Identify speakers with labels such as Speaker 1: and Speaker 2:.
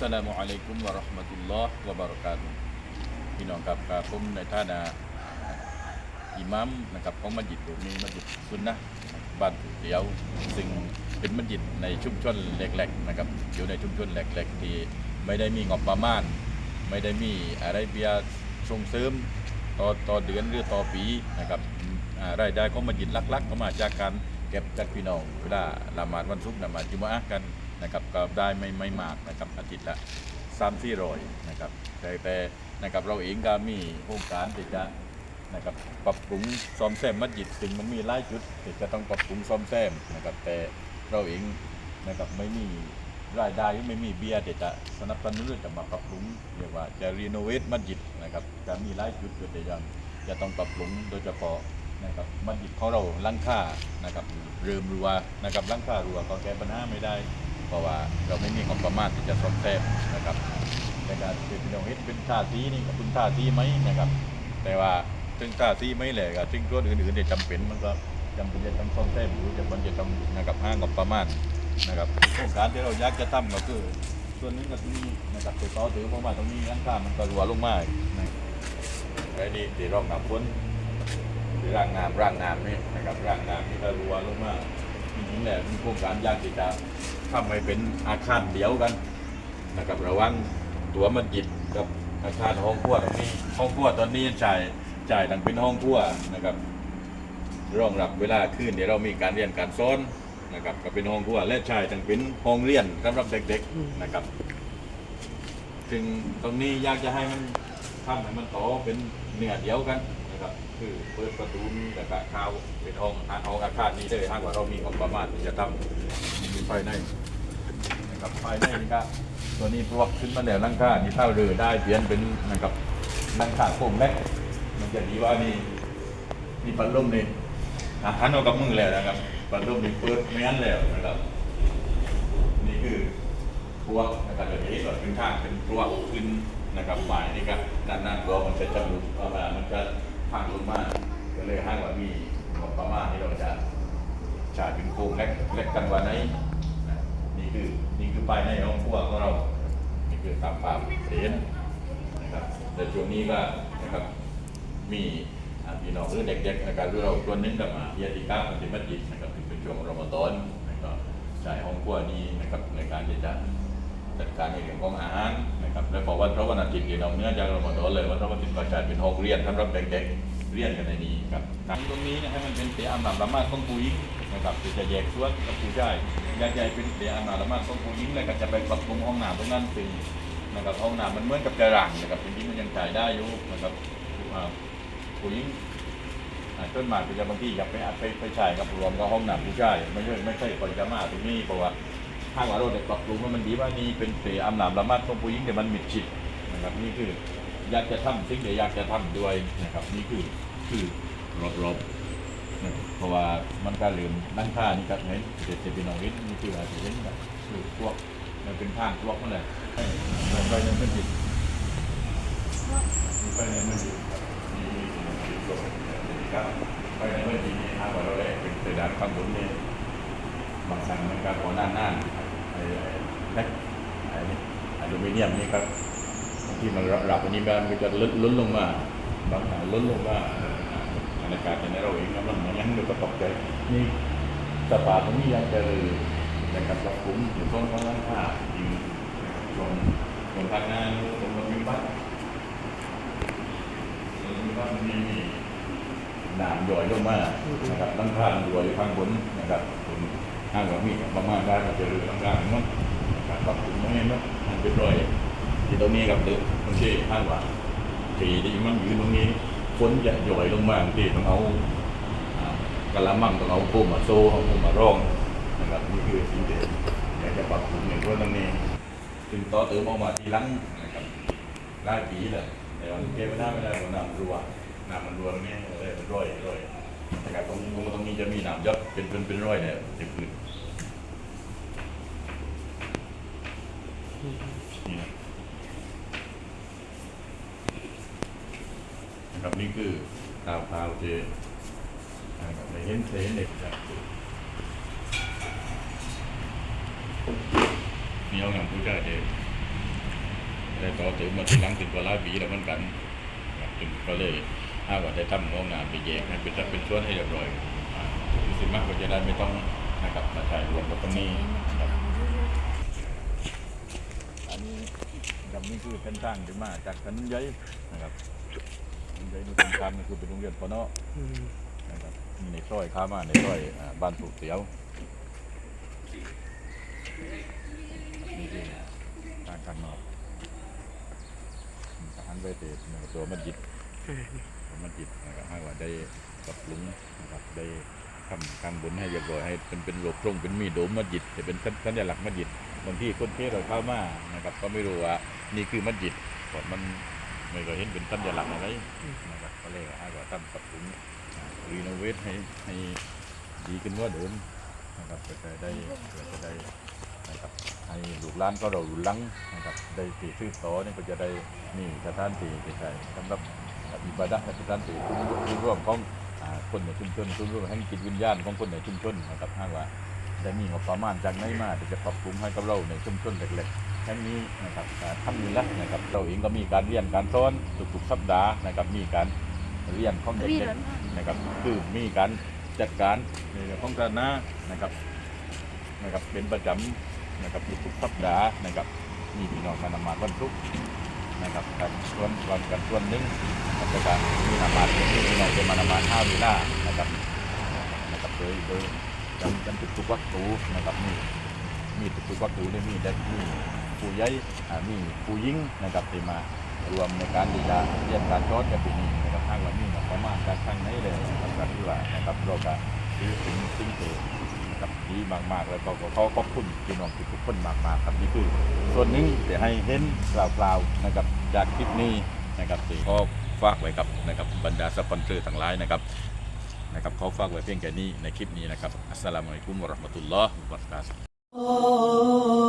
Speaker 1: สลามุอะลัยกุมวะเราะห์มะตุลลอฮ์วะบะเราะกาตุฮ์พี่น้องครับกับผมในฐานะอิหมัมนะครับของมัสยิดแห่งนี้มัสยิดซุนนะห์บ้านเดียว ซึ่งเป็นมัสยิดในชุมชนเล็กๆนะครับอยู่ในชุมชนเล็กๆที่ไม่ได้มีงบประมาณ ไม่ได้มีอะไรเบียส่งเสริมต่อต่อเดือนหรือต่อปีนะครับรายได้ของมัสยิดลักๆก็มาจากการเก็บจากพี่น้องเวลาละหมาดวันศุกร์ละหมาดจุมอะห์กัน นะครับก็ได้ไม่ไม่มากนะครับอาทิตย์ละสามสี่ร้อยนะครับแต่แต่นะครับเราเองก็มีโครงการที่จะนะครับปรับปรุงซ่อมแซมมัสยิดซึ่งมันมีหลายจุดที่จะต้องปรับปรุงซ่อมแซมนะครับแต่เราเองนะครับไม่มีรายได้ไม่มีเบียร์เดี๋ยวจะสนับสนุนจะมาปรับปรุงเรียกว่าจะรีโนเวทมัสยิดนะครับจะมีหลายจุดเดี๋ยวยังจะต้องปรับปรุงโดยเฉพาะนะครับมัสยิดของเราลังค่านะครับเริ่มรัวนะครับลังค่ารัวก็แก้ปัญหาไม่ได้ เพราะว่าเราไม่มีงบประมาณที่จะซ่อมแซมนะครับในการเป็นพี่น้องเฮ็ดเป็นท่าทีนี่กับคุณท่าทีไหมนะครับ แต่ว่าถึงท่าทีไม่แหละก็ถึงตัวอื่นๆเนี่ยจำเป็นมันก็จำเป็นจะต้องซ่อมแซมหรือจะมันจะต้องนะครับห้างงบประมาณนะครับโครงการที่เราอยากจะทำก็คือส่วนนึงก็มีนะครับติดต่อถือเพราะว่าตรงนี้หลังคามันก็รัวลงมากนะไอ้นี่ที่ร่องน้ำฝนที่ร่างน้ำร่างน้ำนี่นะครับร่างน้ำนี่ก็รัวลงมาจ ริงๆแหละมีโครงการยากที่จะทำให้เป็นอาคารเดียวกันนะครับระหว่างตัวมัสยิดกับอาคารห้องครัวตรงนี้ห้องครัวตอนนี้จ่ายจ่ายตั้งเป็นห้องครัวนะครับรองรับเวลาคืนเดี๋ยวเรามีการเรียนการสอนนะครับก็เป็นห้องครัวและชายจังเป็นห้องเรียนสำหรับเด็กๆนะครับซึ่งตรงนี้อยากจะให้มันทำให้มันโตเป็นเนื้อเดียวกัน ครับคือเปิดประตูมีแต่กะข้าเป็นห้องอาห้องอาคารนี้เลยห้างกว่าเรามีงบประมาณที่จะทำมีไฟในนะครับไฟในนี่ก็ตัวนี้ปลวกขึ้นมาแล้วหลังคานี่เท่าเรือได้เปลี่ยนเป็นนะครับหลังคาโค้งเล็กมันจะดีว่านี่นี่ปันลมนี่อาหันเอากับมือแล้วนะครับปันลมนี่เปิดไม่อันแล้วนะครับนี่คือพวกนะครับเดี๋ยวนี้ก็เป็นทางเป็นพวกขึ้นนะครับหมายนี่ครับด้านหน้าตัวมันจะจำลุกเอามามันจะ พังลงมาก็เลยห้างว่ามีงบประมาณที่เราจะจ่ายเป็นโครงเล็กเล็กกันกว่านี้นะนี่คือนี่คือภายในห้องครัวของเรานี่คือตามภาพเห็นนะครับแต่ช่วงนี้ก็นะครับมีอ่าพี่น้องหรือเด็กๆนะครับหรือเราตัวนึงกับมาเยติก้าปฏิบัติจิตนะครับที่เป็นช่วงรอมฎอนนะครับใช้ห้องครัวนี้นะครับในการที่จะ จัดการในเรื่องของอาหารนะครับและพอกวันพระวันอาทิตย์ที่เราเนื้อจากรอมฎอนเลยวันพระวันอาทิตย์ก็จะเป็นห้องเรียนสำหรับเด็กๆเรียนกันในนี้ครับตรงนี้นยให้มันเป็นเตียงอาบน้ำละมาดของผู้หญิงนะครับจะแยกส่วนกับผู้ชายยากใหญ่เป็นเตียงอาบน้ำละมาดของผู้หญิงแล้วก็จะไปปรับปรุงห้องน้ำตรงนั้นซึ่งนะครับห้องน้ำมันเหมือนกับกระรังนะครับจริงๆมันยังจ่ายได้อยู่นะครับอ่าผู้หญิงต้นหมากก็จะบางทีอยากไปอัดไปไปใช้กับรวมกับห้องน้ำผู้ชายไม่ใช่ไม่ใช่ปริมาตรงนี้เพราะว่า ถ้างว่าเราได้ปรับปรุงให้มันดีว่านี่เป็นเสอำนามละมาดของผู้หญิงแต่มันมิดชิดนะครับนี่คืออยากจะทำสิ่งเดียวอยากจะทำด้วยนะครับ นี่คือคือรอบรับเพราะว่ามันก็ลืมด้านข้านี่ก็เห็นเด็ดจะเป็นน้องเห็นนี่คืออาจจะเห็นแบบคือพวกมันเป็นทางพวกนั่นแหละให้มันไปยังไม่ผิไปในเมืองจีนครับมีมีโลกครับไปในเมืองจีนนี่ห้างว่าเราเลยเป็นเพดานข้างบนนี่ บางสั่งมันก็ขอหน้าน้าไอ้แพ็คอ้นี่อลูมิเนียมนี่ครับที่มันรับอันนี้มันจะล้นล้นลงมาบางหางล้นลงมาในการในเราเองนะมันมันยังดูกระตกใจนี่สปาตรงนี้ยังจะเลยนะครับปรับปรุงอยู่ต้นของร้านค้าจริงส่วนส่วนทางงานส่วนมีบ้านว่ามันมีน้ำย่อยลงมานะครับตั้งข้างย่อยข้างบนนะครับ ถ้างแบบนี้ประมาณได้ก็จะเรือตั้งข้างมันนะครับปรับปรุงไม่ให้มันมันเป็นรอยที่ตรงนี้กับเดิมบางทีห้างว่าทีที่มันอยืนตรงนี้ฝนจะย่อยลงมาทีต้องเอากระมังต้องเอาโฟมมาโซ่เอาโฟมมาร่องนะครับนี่คือสิ่งที่อยากจะปรับปรุงในตัวตรงนี้จึงต่อเติมออกมาทีหลังนะครับหลายปีเลยแต่ว่าเก็บไม่ได้ไม่ได้เพราะน้ำรัวน้ำมันรัวตรงนี้เลยเป็นร้อยร้อยนะครับตรงตรงตรงนี้จะมีน้ำยศเป็นเป็นเป็นร้อยเนี่ยจะขึ้น นี่นะครับนี่คือข่าวข่าวที่นะครับในเห็นเห็นเด็กจากนี่เอาอย่างผู้ชายเด็กได้ต่อถึงมาทีหลังถึงก็หลายปีแล้วเหมือนกันจึงก็เลยอ้าว่าได้ทำงงงานไปแยกให้เป็นสัดเป็นส่วนให้เรียบร้อยอ่าคือสิมากก็จะได้ไม่ต้องนะครับมาใช้รวมกับตรงนี้นะครับ อันนี้ กับนี่คือเส้นทางที่มาจากถนนใหญ่นะครับถนนใหญ่ดูตรงข้ามนี่คือเป็นโรงเรียนปนอ
Speaker 2: อืม
Speaker 1: นะครับมีในซอยข้ามาในซอยอ่าบ้านถูกเตียวนี่คือทางข้างนอกทหารเวทีนะตัวมัสยิดตัวมัสยิดนะครับให้ว่าได้ปรับปรุงนะครับได้ทำการบุญให้เรียบร้อยให้เป็นเป็นโลกตรงเป็นมีโดมมัสยิดจะเป็นสัญลักษณ์มัสยิดบางที่คนเทศเราเข้ามานะครับ ก็ไม่รู้ว่า นี่คือมัสยิดเพรามันไม่เคยเห็นเป็นสัญลักษณ์อะไรนะครับก็เลยให้ว่าทำปรับปรุงรีโนเวทให้ให้ดีขึ้นกว่าเดิมนะครับจะได้เพื่อจะได้นะครับให้ลูกหลานก็เราหลังนะครับได้ตีซื้อต่อนี่ก็จะได้นี่สถานที่ที่ใช้สำหรับอิบาดะห์และสถานที่ทุนร่วมของคนในชุมชนทุนร่วมแห่งจิตวิญญาณของคนในชุมชนนะครับถ้าว่าได้มีงบประมาณจากไหนมาที่จะปรับปรุงให้กับเราในชุมชนเล็กๆ แห่งนี้นะครับอ่าทำนี่ละนะครับเราเองก็มีการเรียนการสอนทุกๆสัปดาห์นะครับมีการเรียนของเด็กๆนะครับคือมีการจัดการในเรื่องของการนานะครับนะครับเป็นประจำนะครับทุกๆสัปดาห์นะครับมีพี่น้องมานำมาวันทุกนะครับการส่วนก่อนกันส่วนหนึ่งนะครับการมีนำมาเป็นพี่น้องจะมานมาห้าเวลานะครับนะครับโดยโดยกันกันทุกๆวัตถุนะครับมีมีทุกๆวัตถุเนี่ยมีเด็กมี ผู้ใหญ่มีผู้หญิงนะครับที่มารวมในการที่จะเรียนการสอนกันปีนี้นะครับทางเรามีงบประมาณจากทางไหนเลยนะครับการที่ว่านะครับเราก็ถือถึงสิ่งที่นะครับดีมากๆ แล้วก็ขอขอบคุณพี่น้องทุกคนมากๆครับนี่คือ ส่วนหนึ่งที่ให้เห็นกล่าวๆนะครับจากคลิปนี้นะครับที่ขอฝากไว้กับนะครับบรรดาสปอนเซอร์ทั้งหลายนะครับนะครับขอฝากไว้เพียงแค่นี้ในคลิปนี้นะครับอัสสลามุอะลัยกุมวะราะห์มะตุลลอฮ์วะบะเราะกาตุฮ์